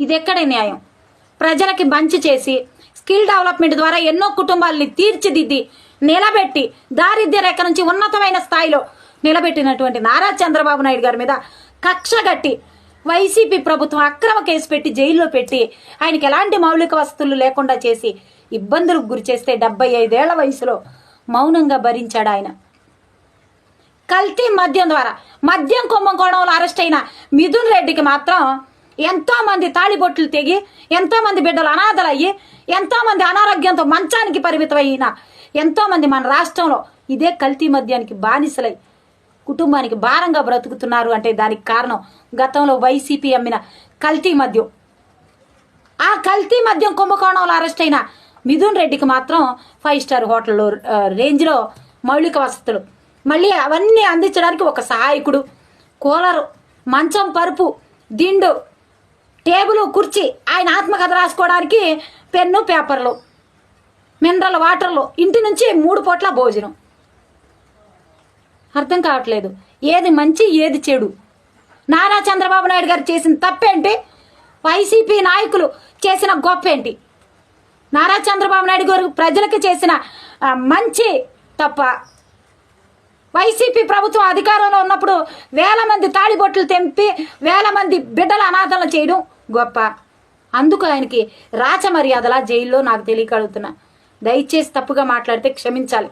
ఇది ఎక్కడ న్యాయం? ప్రజలకి బంచి చేసి స్కిల్ డెవలప్మెంట్ ద్వారా ఎన్నో కుటుంబాలని తీర్చిదిద్ది నిలబెట్టి దారిద్ర్య రేఖ నుంచి ఉన్నతమైన స్థాయిలో నిలబెట్టినటువంటి నారా చంద్రబాబు నాయుడు గారి మీద కక్షగట్టి వైసీపీ ప్రభుత్వం అక్రమ కేసు పెట్టి జైల్లో పెట్టి ఆయనకి ఎలాంటి మౌలిక వసతులు లేకుండా చేసి ఇబ్బందులకు గురి చేస్తే డెబ్బై ఐదేళ్ళ వయసులో మౌనంగా భరించాడు ఆయన. కల్తీ మద్యం ద్వారా మద్యం కుంభకోణంలో అరెస్ట్ అయిన మిథున్ రెడ్డికి మాత్రం ఎంతో మంది తాళిబొట్లు తెగి ఎంతో మంది బిడ్డలు అనాథలయ్యి ఎంతో మంది అనారోగ్యంతో మంచానికి పరిమితమైన ఎంతో మంది మన రాష్ట్రంలో ఇదే కల్తీ మద్యానికి బానిసలై కుటుంబానికి భారంగా బ్రతుకుతున్నారు అంటే దానికి కారణం గతంలో వైసీపీ అమ్మిన కల్తీ మద్యం. ఆ కల్తీ మద్యం కుంభకోణంలో అరెస్ట్ అయిన మిథున్ రెడ్డికి మాత్రం ఫైవ్ స్టార్ హోటల్లో రేంజ్లో మౌలిక వసతులు. మళ్ళీ అవన్నీ అందించడానికి ఒక సహాయకుడు కూలరు మంచం పరుపు దిండు టేబుల్ కుర్చీ ఆయన ఆత్మకథ రాసుకోవడానికి పెన్ను పేపర్లు మినరల్ వాటర్లు ఇంటి నుంచి మూడు పూట్ల భోజనం. అర్థం కావట్లేదు. ఏది మంచి ఏది చెడు? నారా చంద్రబాబు నాయుడు గారు చేసిన తప్పేంటి? వైసీపీ నాయకులు చేసిన గొప్ప ఏంటి నారా చంద్రబాబు నాయుడు గారు ప్రజలకు చేసిన మంచి తప్ప. వైసీపీ ప్రభుత్వం అధికారంలో ఉన్నప్పుడు వేల మంది తాళిబొట్లు తెంపి వేల మంది బిడ్డల అనాథలను చేయడం గొప్ప. అందుకు ఆయనకి రాచ మర్యాదలా జైల్లో నాకు తెలియకడుగుతున్నా దయచేసి తప్పుగా మాట్లాడితే క్షమించాలి.